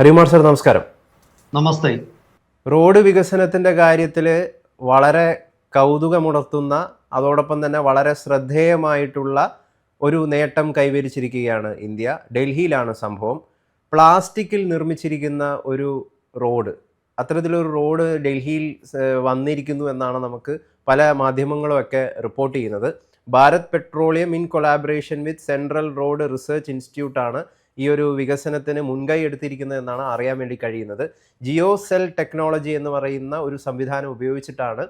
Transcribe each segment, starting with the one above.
Harikumar sir നമസ്കാരം. നമസ്തേ. Road വികസനത്തിന്റെ കാര്യത്തിൽ വളരെ കൗതുകമുണർത്തുന്ന അതോടൊപ്പം തന്നെ വളരെ ശ്രദ്ധേയമായിട്ടുള്ള ഒരു നേട്ടം കൈവരിച്ചിരിക്കുകയാണ് ഇന്ത്യ. ഡൽഹിയിലാണ് സംഭവം. പ്ലാസ്റ്റിക്കിൽ നിർമ്മിച്ചിരിക്കുന്ന ഒരു റോഡ്. അത്തരത്തിലൊരു റോഡ് ഡൽഹിയിൽ വന്നിരിക്കുന്നു എന്നാണ് നമുക്ക് പല മാധ്യമങ്ങളുമൊക്കെ റിപ്പോർട്ട് ചെയ്യുന്നത്. Bharat Petroleum in collaboration with Central Road Research ഇൻസ്റ്റിറ്റ്യൂട്ടാണ് ഈ ഒരു വികസനത്തിന് മുൻകൈ എടുത്തിരിക്കുന്നത് എന്നാണ് അറിയാൻ വേണ്ടി കഴിയുന്നത്. ജിയോ സെൽ ടെക്നോളജി എന്ന് പറയുന്ന ഒരു സംവിധാനം ഉപയോഗിച്ചിട്ടാണ്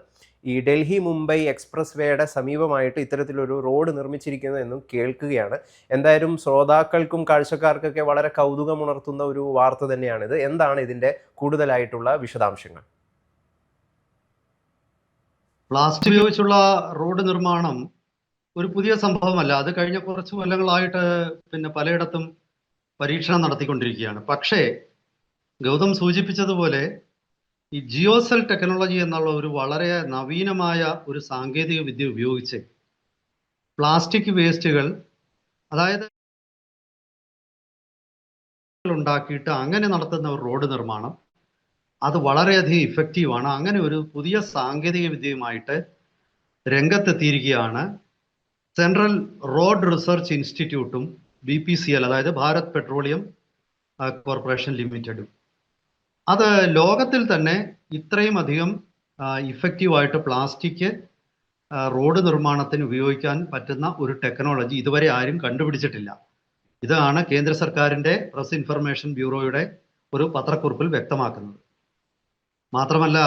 ഈ ഡൽഹി മുംബൈ എക്സ്പ്രസ് വേയുടെ സമീപമായിട്ട് ഇത്തരത്തിലൊരു റോഡ് നിർമ്മിച്ചിരിക്കുന്നതെന്നും കേൾക്കുകയാണ്. എന്തായാലും ശ്രോതാക്കൾക്കും കാഴ്ചക്കാർക്കൊക്കെ വളരെ കൗതുകമുണർത്തുന്ന ഒരു വാർത്ത തന്നെയാണിത്. എന്താണ് ഇതിന്റെ കൂടുതലായിട്ടുള്ള വിശദാംശങ്ങൾ? പ്ലാസ്റ്റിക് ഉപയോഗിച്ചുള്ള റോഡ് നിർമ്മാണം ഒരു പുതിയ സംഭവമല്ല. അത് കഴിഞ്ഞ കുറച്ച് കൊല്ലങ്ങളായിട്ട് പിന്നെ പലയിടത്തും പരീക്ഷണം നടത്തിക്കൊണ്ടിരിക്കുകയാണ്. പക്ഷേ ഗൗതം സൂചിപ്പിച്ചതുപോലെ ഈ ജിയോസെൽ ടെക്നോളജി എന്നുള്ള ഒരു വളരെ നവീനമായ ഒരു സാങ്കേതിക വിദ്യ ഉപയോഗിച്ച് പ്ലാസ്റ്റിക് വേസ്റ്റുകൾ അതായത് ഉണ്ടാക്കിയിട്ട് അങ്ങനെ നടത്തുന്ന ഒരു റോഡ് നിർമ്മാണം അത് വളരെയധികം ഇഫക്റ്റീവാണ്. അങ്ങനെ ഒരു പുതിയ സാങ്കേതിക വിദ്യയുമായിട്ട് രംഗത്തെത്തിയിരിക്കുകയാണ് സെൻട്രൽ റോഡ് റിസർച്ച് ഇൻസ്റ്റിറ്റ്യൂട്ടും ബി പി സി എൽ അതായത് ഭാരത് പെട്രോളിയം കോർപ്പറേഷൻ ലിമിറ്റഡ്. അത് ലോകത്തിൽ തന്നെ ഇത്രയും അധികം ഇഫക്റ്റീവായിട്ട് പ്ലാസ്റ്റിക് റോഡ് നിർമ്മാണത്തിന് ഉപയോഗിക്കാൻ പറ്റുന്ന ഒരു ടെക്നോളജി ഇതുവരെ ആരും കണ്ടുപിടിച്ചിട്ടില്ല. ഇതാണ് കേന്ദ്ര സർക്കാരിന്റെ പ്രസ് ഇൻഫർമേഷൻ ബ്യൂറോയുടെ ഒരു പത്രക്കുറിപ്പിൽ വ്യക്തമാക്കുന്നത്. മാത്രമല്ല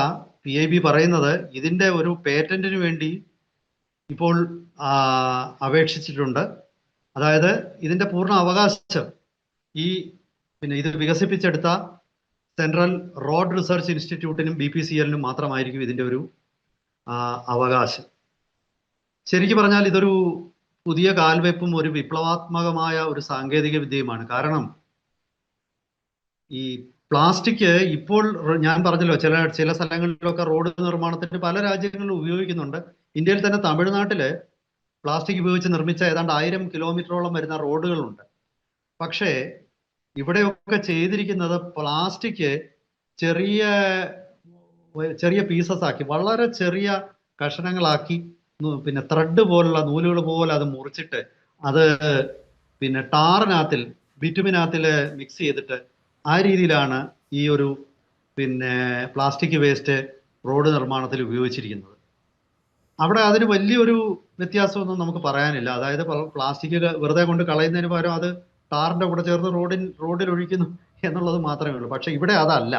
പി ഐ ബി പറയുന്നത് ഇതിന്റെ ഒരു പേറ്റന്റിന് വേണ്ടി ഇപ്പോൾ അപേക്ഷിച്ചിട്ടുണ്ട്. അതായത് ഇതിന്റെ പൂർണ അവകാശം ഈ പിന്നെ ഇത് വികസിപ്പിച്ചെടുത്ത സെൻട്രൽ റോഡ് റിസർച്ച് ഇൻസ്റ്റിറ്റ്യൂട്ടിനും ബി പി സി എല്ലിനും മാത്രമായിരിക്കും ഇതിന്റെ ഒരു അവകാശം. ശരിക്കും പറഞ്ഞാൽ ഇതൊരു പുതിയ കാൽവെപ്പും ഒരു വിപ്ലവാത്മകമായ ഒരു സാങ്കേതിക വിദ്യയുമാണ്. കാരണം ഈ പ്ലാസ്റ്റിക് ഇപ്പോൾ ഞാൻ പറഞ്ഞല്ലോ ചില ചില സ്ഥലങ്ങളിലൊക്കെ റോഡ് നിർമ്മാണത്തിന് പല രാജ്യങ്ങളിലും ഉപയോഗിക്കുന്നുണ്ട്. ഇന്ത്യയിൽ തന്നെ തമിഴ്നാട്ടിൽ പ്ലാസ്റ്റിക് ഉപയോഗിച്ച് നിർമ്മിച്ച ഏതാണ്ട് ആയിരം കിലോമീറ്ററോളം വരുന്ന റോഡുകളുണ്ട്. പക്ഷേ ഇവിടെയൊക്കെ ചെയ്തിരിക്കുന്നത് പ്ലാസ്റ്റിക് ചെറിയ ചെറിയ പീസസ് ആക്കി വളരെ ചെറിയ കഷണങ്ങളാക്കി പിന്നെ ത്രെഡ് പോലുള്ള നൂലുകൾ പോലെ അത് മുറിച്ചിട്ട് അത് പിന്നെ ടാറിനകത്തിൽ ബിറ്റുമിനകത്തിൽ മിക്സ് ചെയ്തിട്ട് ആ രീതിയിലാണ് ഈ ഒരു പിന്നെ പ്ലാസ്റ്റിക് വേസ്റ്റ് റോഡ് നിർമ്മാണത്തിൽ ഉപയോഗിച്ചിരിക്കുന്നത്. അവിടെ അതിന് വലിയൊരു വ്യത്യാസമൊന്നും നമുക്ക് പറയാനില്ല. അതായത് പ്ലാസ്റ്റിക് വെറുതെ കൊണ്ട് കളയുന്നതിന് പകരം അത് ടാറിന്റെ കൂടെ ചേർന്ന് റോഡിൻ റോഡിൽ ഒഴിക്കുന്നു എന്നുള്ളത് മാത്രമേ ഉള്ളൂ. പക്ഷെ ഇവിടെ അതല്ല.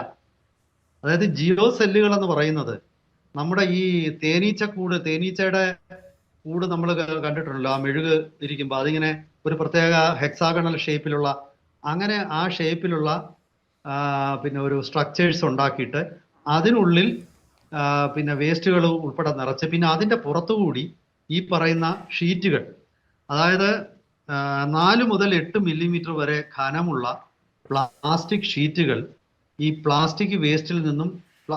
അതായത് ജിയോ സെല്ലുകൾ എന്ന് പറയുന്നത് നമ്മുടെ ഈ തേനീച്ച കൂട് തേനീച്ചയുടെ കൂട് നമ്മൾ കണ്ടിട്ടുണ്ടല്ലോ. ആ മെഴുക് ഇരിക്കുമ്പോൾ അതിങ്ങനെ ഒരു പ്രത്യേക ഹെക്സാഗണൽ ഷേപ്പിലുള്ള അങ്ങനെ ആ ഷേപ്പിലുള്ള പിന്നെ ഒരു സ്ട്രക്ചേഴ്സ് ഉണ്ടാക്കിയിട്ട് അതിനുള്ളിൽ പിന്നെ വേസ്റ്റുകൾ ഉൾപ്പെടെ നിറച്ച് പിന്നെ അതിന്റെ പുറത്തുകൂടി ഈ പറയുന്ന ഷീറ്റുകൾ. അതായത് നാല് മുതൽ എട്ട് മില്ലിമീറ്റർ വരെ ഘനമുള്ള പ്ലാസ്റ്റിക് ഷീറ്റുകൾ ഈ പ്ലാസ്റ്റിക് വേസ്റ്റിൽ നിന്നും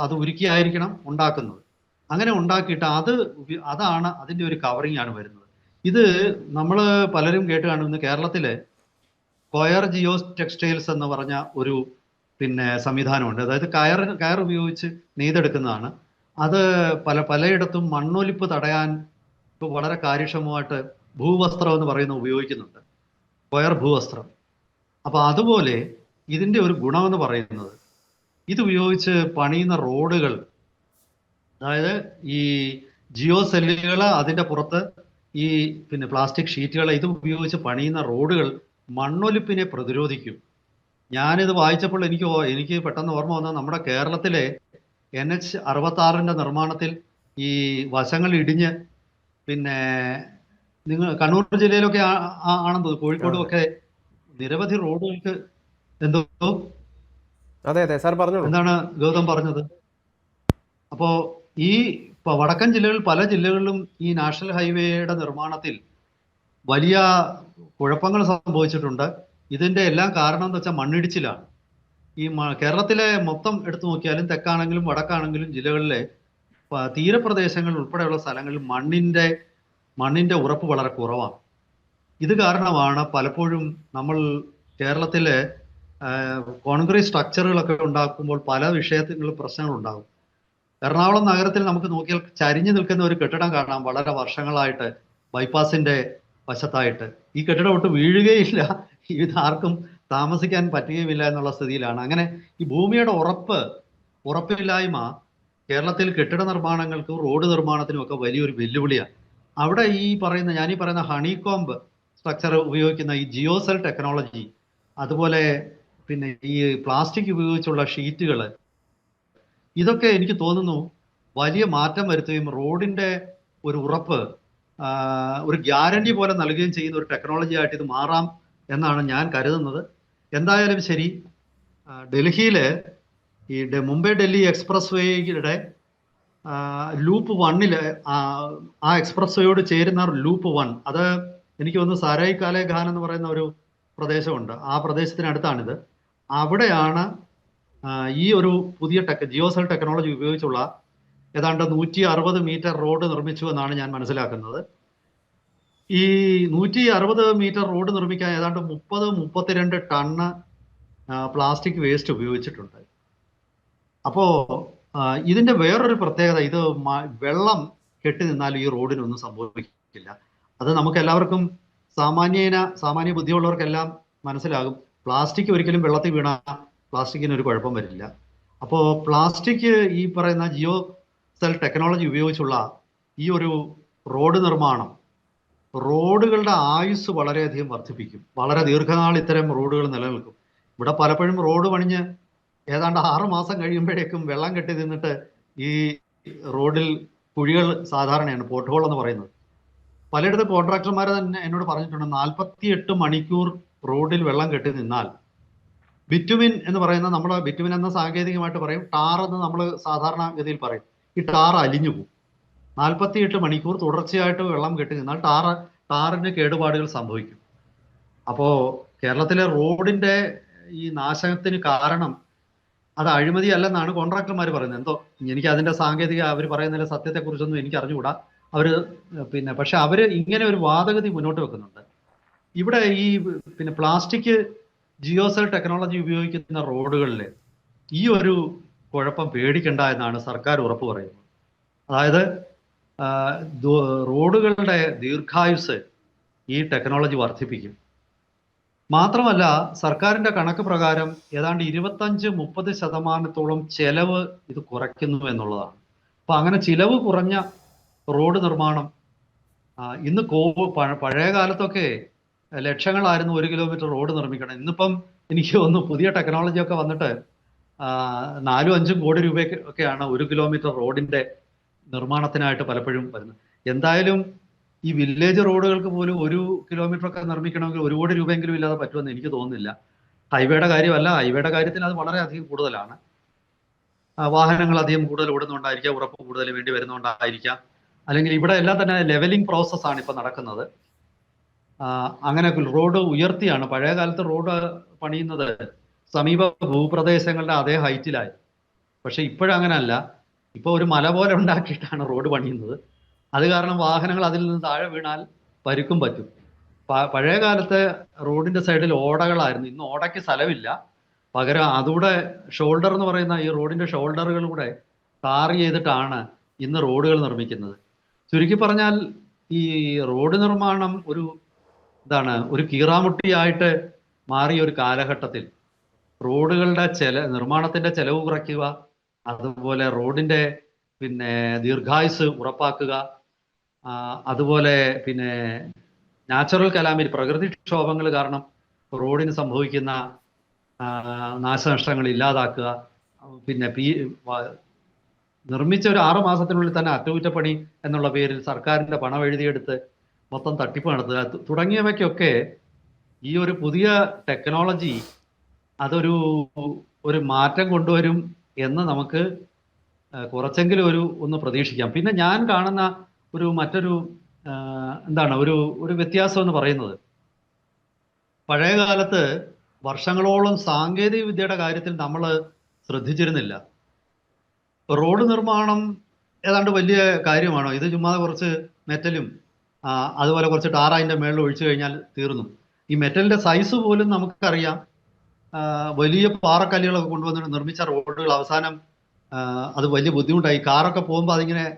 അത് ഉരുക്കിയായിരിക്കണം ഉണ്ടാക്കുന്നത്. അങ്ങനെ ഉണ്ടാക്കിയിട്ട് അത് അതാണ് അതിന്റെ ഒരു കവറിംഗ് ആണ് വരുന്നത്. ഇത് നമ്മൾ പലരും കേട്ട് കാണുന്ന കേരളത്തിലെ കൊയർ ജിയോ ടെക്സ്റ്റൈൽസ് എന്ന് പറഞ്ഞ ഒരു പിന്നെ സംവിധാനമുണ്ട്. അതായത് കയർ കയർ ഉപയോഗിച്ച് നെയ്തെടുക്കുന്നതാണ്. അത് പല പലയിടത്തും മണ്ണൊലിപ്പ് തടയാൻ ഇപ്പൊ വളരെ കാര്യക്ഷമമായിട്ട് ഭൂവസ്ത്രം എന്ന് പറയുന്ന ഉപയോഗിക്കുന്നുണ്ട്. സ്ക്വയർ ഭൂവസ്ത്രം. അപ്പോൾ അതുപോലെ ഇതിന്റെ ഒരു ഗുണമെന്ന് പറയുന്നത് ഇതുപയോഗിച്ച് പണിയുന്ന റോഡുകൾ അതായത് ഈ ജിയോ സെല്ലുകൾ അതിന്റെ പുറത്ത് ഈ പിന്നെ പ്ലാസ്റ്റിക് ഷീറ്റുകൾ ഇത് ഉപയോഗിച്ച് പണിയുന്ന റോഡുകൾ മണ്ണൊലിപ്പിനെ പ്രതിരോധിക്കും. ഞാനിത് വായിച്ചപ്പോൾ എനിക്ക് എനിക്ക് പെട്ടെന്ന് ഓർമ്മ വന്നത് നമ്മുടെ കേരളത്തിലെ എൻ എച്ച് അറുപത്തി ആറിന്റെ നിർമ്മാണത്തിൽ ഈ വശങ്ങൾ ഇടിഞ്ഞ് പിന്നെ നിങ്ങൾ കണ്ണൂർ ജില്ലയിലൊക്കെ ആണെന്ന് കോഴിക്കോടും ഒക്കെ നിരവധി റോഡുകൾക്ക് എന്തോ അതെ അതെ. സാർ പറഞ്ഞു എന്താണ് ഗൗതം പറഞ്ഞത്? അപ്പോ ഈ വടക്കൻ ജില്ലകളിൽ പല ജില്ലകളിലും ഈ നാഷണൽ ഹൈവേയുടെ നിർമ്മാണത്തിൽ വലിയ കുഴപ്പങ്ങൾ സംഭവിച്ചിട്ടുണ്ട്. ഇതിന്റെ എല്ലാം കാരണം എന്ന് വെച്ചാൽ മണ്ണിടിച്ചിലാണ്. ഈ കേരളത്തിലെ മൊത്തം എടുത്തു നോക്കിയാലും തെക്കാണെങ്കിലും വടക്കാണെങ്കിലും ജില്ലകളിലെ തീരപ്രദേശങ്ങൾ ഉൾപ്പെടെയുള്ള സ്ഥലങ്ങളിൽ മണ്ണിന്റെ മണ്ണിന്റെ ഉറപ്പ് വളരെ കുറവാണ്. ഇത് കാരണമാണ് പലപ്പോഴും നമ്മൾ കേരളത്തിലെ കോൺക്രീറ്റ് സ്ട്രക്ചറുകളൊക്കെ ഉണ്ടാക്കുമ്പോൾ പല വിഷയത്തിലുള്ള പ്രശ്നങ്ങൾ ഉണ്ടാകും എറണാകുളം നഗരത്തിൽ നമുക്ക് നോക്കിയാൽ ചരിഞ്ഞു നിൽക്കുന്ന ഒരു കെട്ടിടം കാണാം. വളരെ വർഷങ്ങളായിട്ട് ബൈപ്പാസിന്റെ വശത്തായിട്ട്. ഈ കെട്ടിടം ഒട്ട് വീഴുകയില്ല. ഇത് ആർക്കും താമസിക്കാൻ പറ്റുകയുമില്ല എന്നുള്ള സ്ഥിതിയിലാണ്. അങ്ങനെ ഈ ഭൂമിയുടെ ഉറപ്പ് ഉറപ്പില്ലായ്മ കേരളത്തിൽ കെട്ടിട നിർമ്മാണങ്ങൾക്കും റോഡ് നിർമ്മാണത്തിനും ഒക്കെ വലിയൊരു വെല്ലുവിളിയാണ്. അവിടെ ഈ പറയുന്ന ഞാൻ ഈ പറയുന്ന ഹണികോംബ് സ്ട്രക്ചർ ഉപയോഗിക്കുന്ന ഈ ജിയോസെൽ ടെക്നോളജി അതുപോലെ പിന്നെ ഈ പ്ലാസ്റ്റിക് ഉപയോഗിച്ചുള്ള ഷീറ്റുകൾ ഇതൊക്കെ എനിക്ക് തോന്നുന്നു വലിയ മാറ്റം വരുത്തുകയും റോഡിന്റെ ഒരു ഉറപ്പ് ഒരു ഗ്യാരണ്ടി പോലെ നൽകുകയും ചെയ്യുന്ന ഒരു ടെക്നോളജി ആയിട്ട് ഇത് മാറാം എന്നാണ് ഞാൻ കരുതുന്നത്. എന്തായാലും ശരി ആ, ഡൽഹിയിൽ ഈ മുംബൈ ഡൽഹി എക്സ്പ്രസ് വേയുടെ ലൂപ്പ് വണ്ണിൽ ആ എക്സ്പ്രസ് വേയോട് ചേരുന്ന ലൂപ്പ് വൺ. അത് എനിക്ക് തോന്നുന്നു സാരായി കാലേ ഖാൻ എന്ന് പറയുന്ന ഒരു പ്രദേശമുണ്ട്. ആ പ്രദേശത്തിനടുത്താണിത്. അവിടെയാണ് ഈ ഒരു പുതിയ ടെക് ജിയോസെൽ ടെക്നോളജി ഉപയോഗിച്ചുള്ള ഏതാണ്ട് നൂറ്റി അറുപത് മീറ്റർ റോഡ് നിർമ്മിച്ചു എന്നാണ് ഞാൻ മനസ്സിലാക്കുന്നത്. ഈ നൂറ്റി അറുപത് മീറ്റർ റോഡ് നിർമ്മിക്കാൻ ഏതാണ്ട് മുപ്പത് മുപ്പത്തിരണ്ട് ടണ്ണ് പ്ലാസ്റ്റിക് വേസ്റ്റ് ഉപയോഗിച്ചിട്ടുണ്ട്. അപ്പോ ഇതിന്റെ വേറൊരു പ്രത്യേകത ഇത് വെള്ളം കെട്ടി നിന്നാൽ ഈ റോഡിനൊന്നും സംഭവിക്കില്ല. അത് നമുക്ക് എല്ലാവർക്കും സാമാന്യേന സാമാന്യ ബുദ്ധിയുള്ളവർക്കെല്ലാം മനസ്സിലാകും. പ്ലാസ്റ്റിക് ഒരിക്കലും വെള്ളത്തിൽ വീണാൽ പ്ലാസ്റ്റിക്കിന് ഒരു കുഴപ്പം വരില്ല. അപ്പോൾ പ്ലാസ്റ്റിക് ഈ പറയുന്ന ജിയോ സെൽ ടെക്നോളജി ഉപയോഗിച്ചുള്ള ഈ ഒരു റോഡ് നിർമ്മാണം റോഡുകളുടെ ആയുസ് വളരെയധികം വർദ്ധിപ്പിക്കും. വളരെ ദീർഘനാൾ ഇത്തരം റോഡുകൾ നിലനിൽക്കും. ഇവിടെ പലപ്പോഴും റോഡ് പണിഞ്ഞ് ഏതാണ്ട് ആറ് മാസം കഴിയുമ്പോഴേക്കും വെള്ളം കെട്ടി നിന്നിട്ട് ഈ റോഡിൽ കുഴികൾ സാധാരണയാണ് പോട്ട് എന്ന് പറയുന്നത്. പലയിടത്ത് കോൺട്രാക്ടർമാരെ തന്നെ എന്നോട് പറഞ്ഞിട്ടുണ്ട് നാൽപ്പത്തിയെട്ട് മണിക്കൂർ റോഡിൽ വെള്ളം കെട്ടി നിന്നാൽ. ബിറ്റുമിൻ എന്ന് പറയുന്ന നമ്മൾ ബിറ്റുമിൻ എന്ന സാങ്കേതികമായിട്ട് പറയും ടാർ എന്ന് നമ്മൾ സാധാരണ ഗതിയിൽ പറയും. ഈ ടാർ അലിഞ്ഞു പോകും. നാൽപ്പത്തിയെട്ട് മണിക്കൂർ തുടർച്ചയായിട്ട് വെള്ളം കെട്ടി നിന്നാൽ ടാർ ടാറിന് കേടുപാടുകൾ സംഭവിക്കും. അപ്പോൾ കേരളത്തിലെ റോഡിന്റെ ഈ നാശത്തിന് കാരണം അത് അഴിമതി അല്ലെന്നാണ് കോൺട്രാക്ടർമാർ പറയുന്നത്. എന്തോ എനിക്ക് അതിന്റെ സാങ്കേതിക അവർ പറയുന്നതിന്റെ സത്യത്തെക്കുറിച്ചൊന്നും എനിക്ക് അറിഞ്ഞുകൂടാ. അവർ പിന്നെ പക്ഷെ അവർ ഇങ്ങനെ ഒരു വാദഗതി മുന്നോട്ട് വെക്കുന്നുണ്ട്. ഇവിടെ ഈ പിന്നെ പ്ലാസ്റ്റിക് ജിയോസെൽ ടെക്നോളജി ഉപയോഗിക്കുന്ന റോഡുകളിൽ ഈ ഒരു കുഴപ്പം പേടിക്കണ്ട എന്നാണ് സർക്കാർ ഉറപ്പ് പറയുന്നത്. അതായത് റോഡുകളുടെ ദീർഘായുസ് ഈ ടെക്നോളജി വർദ്ധിപ്പിക്കും. മാത്രമല്ല സർക്കാരിന്റെ കണക്ക് പ്രകാരം ഏതാണ്ട് ഇരുപത്തഞ്ച് മുപ്പത് ശതമാനത്തോളം ചെലവ് ഇത് കുറയ്ക്കുന്നു എന്നുള്ളതാണ്. അപ്പൊ അങ്ങനെ ചിലവ് കുറഞ്ഞ റോഡ് നിർമ്മാണം ഇന്ന് കോ പഴയ കാലത്തൊക്കെ ലക്ഷങ്ങളായിരുന്നു ഒരു കിലോമീറ്റർ റോഡ് നിർമ്മിക്കണം. ഇന്നിപ്പം എനിക്ക് തോന്നുന്നു പുതിയ ടെക്നോളജി ഒക്കെ വന്നിട്ട് നാലും അഞ്ചും കോടി രൂപയൊക്കെ ഒക്കെയാണ് ഒരു കിലോമീറ്റർ റോഡിന്റെ നിർമ്മാണത്തിനായിട്ട് പലപ്പോഴും വരുന്നത്. എന്തായാലും ഈ വില്ലേജ് റോഡുകൾക്ക് പോലും ഒരു കിലോമീറ്റർ ഒക്കെ നിർമ്മിക്കണമെങ്കിൽ ഒരു കോടി രൂപയെങ്കിലും ഇല്ലാതെ പറ്റുമെന്ന് എനിക്ക് തോന്നുന്നില്ല. ഹൈവേയുടെ കാര്യമല്ല. ഹൈവേയുടെ കാര്യത്തിൽ അത് വളരെ അധികം കൂടുതലാണ്. വാഹനങ്ങൾ അധികം കൂടുതൽ ഓടുന്നുണ്ടായിരിക്കാം ഉറപ്പ് കൂടുതൽ വേണ്ടി വരുന്നുണ്ടായിരിക്കാം. അല്ലെങ്കിൽ ഇവിടെ എല്ലാം തന്നെ ലെവലിംഗ് പ്രോസസ്സാണ് ഇപ്പൊ നടക്കുന്നത്. അങ്ങനെ റോഡ് ഉയർത്തിയാണ്. പഴയ കാലത്ത് റോഡ് പണിയുന്നത് സമീപ ഭൂപ്രദേശങ്ങളുടെ അതേ ഹൈറ്റിലായി പക്ഷെ ഇപ്പോഴങ്ങനല്ല. ഇപ്പോൾ ഒരു മല പോലെ ഉണ്ടാക്കിയിട്ടാണ് റോഡ് പണിയുന്നത്. അത് കാരണം വാഹനങ്ങൾ അതിൽ നിന്ന് താഴെ വീണാൽ പരിക്കും പറ്റും. പഴയ കാലത്തെ റോഡിന്റെ സൈഡിൽ ഓടകളായിരുന്നു. ഇന്ന് ഓടയ്ക്ക് സ്ഥലമില്ല. പകരം അതുകൂടെ ഷോൾഡർ എന്ന് പറയുന്ന ഈ റോഡിന്റെ ഷോൾഡറുകൾ കൂടെ ടാർ ചെയ്തിട്ടാണ് ഇന്ന് റോഡുകൾ നിർമ്മിക്കുന്നത്. ചുരുക്കി പറഞ്ഞാൽ ഈ റോഡ് നിർമ്മാണം ഒരു എന്താണ് ഒരു കീറാമുട്ടിയായിട്ട് മാറിയ ഒരു കാലഘട്ടത്തിൽ റോഡുകളുടെ ചെല നിർമ്മാണത്തിന്റെ ചെലവ് കുറയ്ക്കുക അതുപോലെ റോഡിന്റെ പിന്നെ ദീർഘായുസ് ഉറപ്പാക്കുക അതുപോലെ പിന്നെ നാച്ചുറൽ കലാമിൽ പ്രകൃതി പ്രകൃതിക്ഷോഭങ്ങൾ കാരണം റോഡിന് സംഭവിക്കുന്ന നാശനഷ്ടങ്ങൾ ഇല്ലാതാക്കുക പിന്നെ പി നിർമ്മിച്ച ഒരു ആറു മാസത്തിനുള്ളിൽ തന്നെ അറ്റകുറ്റപ്പണി എന്നുള്ള പേരിൽ സർക്കാരിന്റെ പണം എഴുതിയെടുത്ത് മൊത്തം തട്ടിപ്പ് നടത്തുക. തുടങ്ങിയവയ്ക്കൊക്കെ ഈ ഒരു പുതിയ ടെക്നോളജി അതൊരു ഒരു മാറ്റം കൊണ്ടുവരും എന്ന് നമുക്ക് കുറച്ചെങ്കിലും ഒരു ഒന്ന് പ്രതീക്ഷിക്കാം. പിന്നെ ഞാൻ കാണുന്ന ഒരു മറ്റൊരു എന്താണ് ഒരു ഒരു വ്യത്യാസം എന്ന് പറയുന്നത്. പഴയ കാലത്ത് വർഷങ്ങളോളം സാങ്കേതിക വിദ്യയുടെ കാര്യത്തിൽ നമ്മൾ ശ്രദ്ധിച്ചിരുന്നില്ല. റോഡ് നിർമ്മാണം ഏതാണ്ട് വലിയ കാര്യമാണോ? ഇത് ചുമ്മാ കുറച്ച് മെറ്റലും അതുപോലെ കുറച്ച് ടാർ മേളിൽ ഒഴിച്ചു കഴിഞ്ഞാൽ തീർന്നു. ഈ മെറ്റലിന്റെ സൈസ് പോലും നമുക്കറിയാം. വലിയ പാറക്കല്ലുകളൊക്കെ കൊണ്ടുവന്നിട്ട് നിർമ്മിച്ച റോഡുകൾ അവസാനം അത് വലിയ ബുദ്ധിമുട്ടായി. കാറൊക്കെ പോകുമ്പോൾ അതിങ്ങനെ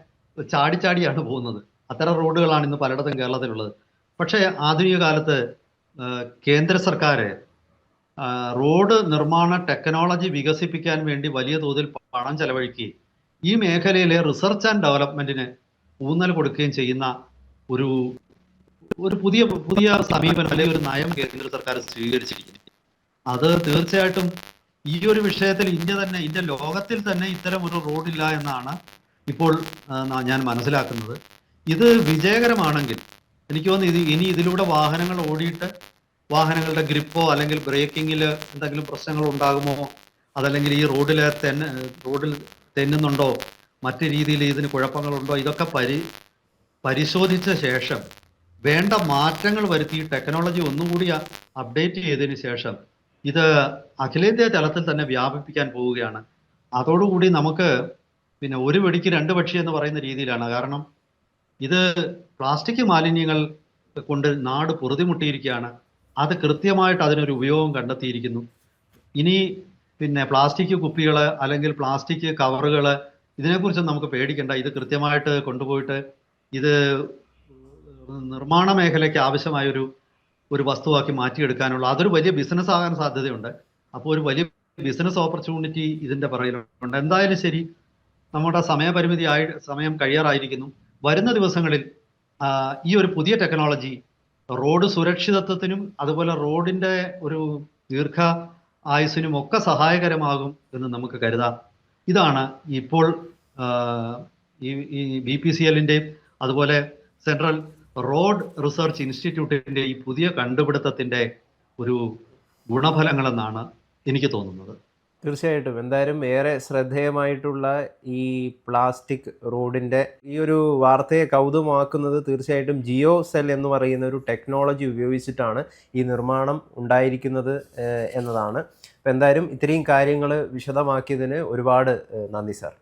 ചാടി ചാടിയാണ് പോകുന്നത്. അത്തരം റോഡുകളാണ് ഇന്ന് പലയിടത്തും കേരളത്തിലുള്ളത്. പക്ഷേ ആധുനിക കാലത്ത് കേന്ദ്ര സർക്കാർ റോഡ് നിർമ്മാണ ടെക്നോളജി വികസിപ്പിക്കാൻ വേണ്ടി വലിയ തോതിൽ പണം ചെലവഴിക്കുകയും ഈ മേഖലയിലെ റിസർച്ച് ആൻഡ് ഡെവലപ്മെന്റിന് ഊന്നൽ കൊടുക്കുകയും ചെയ്യുന്ന ഒരു ഒരു പുതിയ പുതിയ സമീപനം അല്ലെങ്കിൽ ഒരു നയം കേന്ദ്ര സർക്കാർ സ്വീകരിച്ചിരിക്കുന്നു. അത് തീർച്ചയായിട്ടും ഈ ഒരു വിഷയത്തിൽ ഇന്ത്യ തന്നെ ഇന്ത്യ ലോകത്തിൽ തന്നെ ഇത്തരം ഒരു റോഡില്ല എന്നാണ് ഇപ്പോൾ ഞാൻ മനസ്സിലാക്കുന്നത്. ഇത് വിജയകരമാണെങ്കിൽ എനിക്ക് തോന്നുന്നു ഇത് ഇനി ഇതിലൂടെ വാഹനങ്ങൾ ഓടിയിട്ട് വാഹനങ്ങളുടെ ഗ്രിപ്പോ അല്ലെങ്കിൽ ബ്രേക്കിങ്ങിൽ എന്തെങ്കിലും പ്രശ്നങ്ങൾ ഉണ്ടാകുമോ? അതല്ലെങ്കിൽ ഈ റോഡിലെ തെന്ന റോഡിൽ തെന്നുന്നുണ്ടോ? മറ്റു രീതിയിൽ ഇതിന് കുഴപ്പങ്ങളുണ്ടോ? ഇതൊക്കെ പരി പരിശോധിച്ച ശേഷം വേണ്ട മാറ്റങ്ങൾ വരുത്തി ടെക്നോളജി ഒന്നുകൂടി അപ്ഡേറ്റ് ചെയ്തതിന് ശേഷം ഇത് അഖിലേന്ത്യാ തലത്തിൽ തന്നെ വ്യാപിപ്പിക്കാൻ പോവുകയാണ്. അതോടുകൂടി നമുക്ക് പിന്നെ ഒരു വെടിക്ക് രണ്ട് പക്ഷി എന്ന് പറയുന്ന രീതിയിലാണ്. കാരണം ഇത് പ്ലാസ്റ്റിക് മാലിന്യങ്ങൾ കൊണ്ട് നാട് പൊറുതിമുട്ടിയിരിക്കുകയാണ്. അത് കൃത്യമായിട്ട് അതിനൊരു ഉപയോഗം കണ്ടെത്തിയിരിക്കുന്നു. ഇനി പിന്നെ പ്ലാസ്റ്റിക് കുപ്പികൾ അല്ലെങ്കിൽ പ്ലാസ്റ്റിക് കവറുകൾ ഇതിനെക്കുറിച്ച് നമുക്ക് പേടിക്കണ്ട. ഇത് കൃത്യമായിട്ട് കൊണ്ടുപോയിട്ട് ഇത് നിർമ്മാണ മേഖലയ്ക്ക് ആവശ്യമായ ഒരു ഒരു വസ്തുവാക്കി മാറ്റിയെടുക്കാനുള്ള അതൊരു വലിയ ബിസിനസ് ആകാൻ സാധ്യതയുണ്ട്. അപ്പോൾ ഒരു വലിയ ബിസിനസ് ഓപ്പർച്യൂണിറ്റി ഇതിന്റെ പുറകിലുണ്ട്. എന്തായാലും ശരി നമ്മുടെ സമയപരിമിതി ആയി സമയം കഴിയാറായിരിക്കുന്നു. വരുന്ന ദിവസങ്ങളിൽ ഈ ഒരു പുതിയ ടെക്നോളജി റോഡ് സുരക്ഷിതത്വത്തിനും അതുപോലെ റോഡിന്റെ ഒരു ദീർഘ ആയുസ്സിനും ഒക്കെ സഹായകരമാകും എന്ന് നമുക്ക് കരുതാം. ഇതാണ് ഇപ്പോൾ ഈ ഈ ബി പി സി എല്ലിന്റെയും അതുപോലെ സെൻട്രൽ റോഡ് റിസർച്ച് ഇൻസ്റ്റിറ്റ്യൂട്ടിന്റെ ഈ പുതിയ കണ്ടുപിടുത്തത്തിന്റെ ഒരു ഗുണഫലങ്ങളെന്നാണ് എനിക്ക് തോന്നുന്നത്. തീർച്ചയായിട്ടും. എന്തായാലും ഏറെ ശ്രദ്ധേയമായിട്ടുള്ള ഈ പ്ലാസ്റ്റിക് റോഡിന്റെ ഈ ഒരു വാർത്തയെ കൗതുകമാക്കുന്നത് തീർച്ചയായിട്ടും ജിയോ സെൽ എന്ന് പറയുന്ന ഒരു ടെക്നോളജി ഉപയോഗിച്ചിട്ടാണ് ഈ നിർമ്മാണം ഉണ്ടായിരിക്കുന്നത് എന്നതാണ്. അപ്പോൾ എന്തായാലും ഇത്രയും കാര്യങ്ങൾ വിശദമാക്കിയതിന് ഒരുപാട് നന്ദി സാർ.